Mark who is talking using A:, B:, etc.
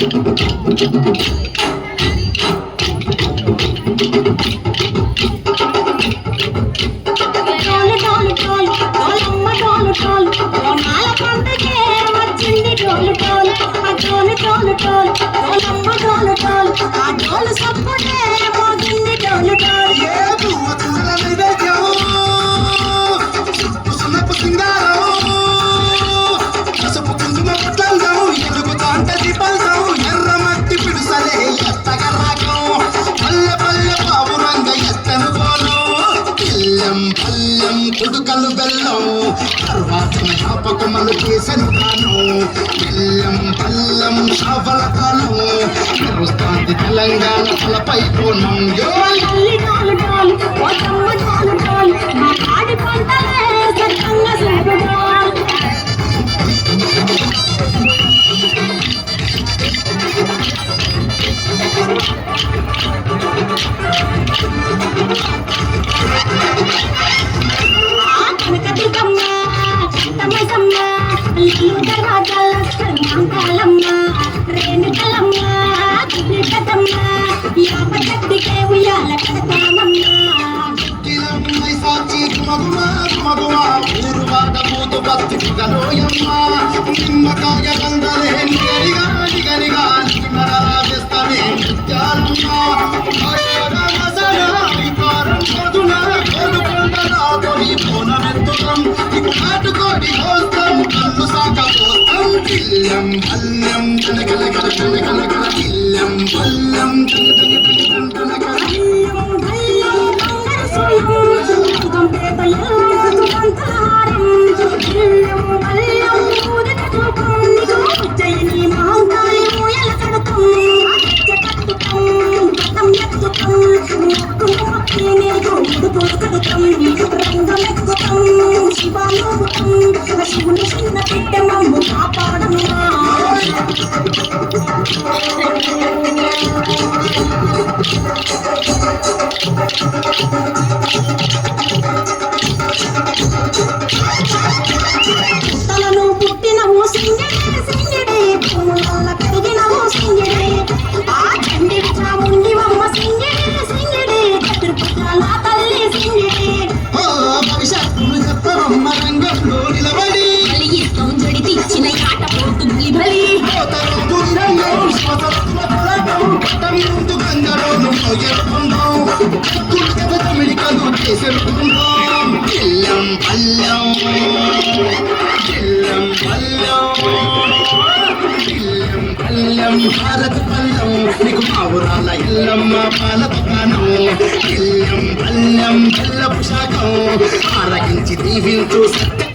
A: Thank you. పిల్లం పల్లెం కుడుకలు బెల్లం. తర్వాత జ్ఞాపకములు చేసను కాను బెల్లం పల్లం షాఫల కాలం. తెలంగాణ తలపై
B: పూర్ణం. మంకాలమ్మ రేణుకలమ్మ దిగ్గమ్మ యాప చెట్టుకే ఉయ్యాల కడతామమ్మ.
A: కిలమ్మై సాచి ఊరువాట బతికి నిమ్మకాయ
B: నిగో ఉజ్జయిని మహంకాళి ఊయల కడతం చెకట్టుతం గతం ఎత్తుతం మొక్కు మొక్కి నేను ఉడుపు కడుతం రంగమెక్కుతం శివానుభూతం శివుని చిన్న బిడ్డ మమ్ము కాపాడమ్మా
A: తమిళికలు చేసేరుకుందాం ఇల్లం పల్లెం ఇల్లం పల్లెం ఇల్లం భారత పల్లెం నీకు పావురాల ఇల్లమ్మ పాల దుకాణం ఇల్లం పల్లెం బెల్లపు శాఖం ఆరగించి దీవించు సత్య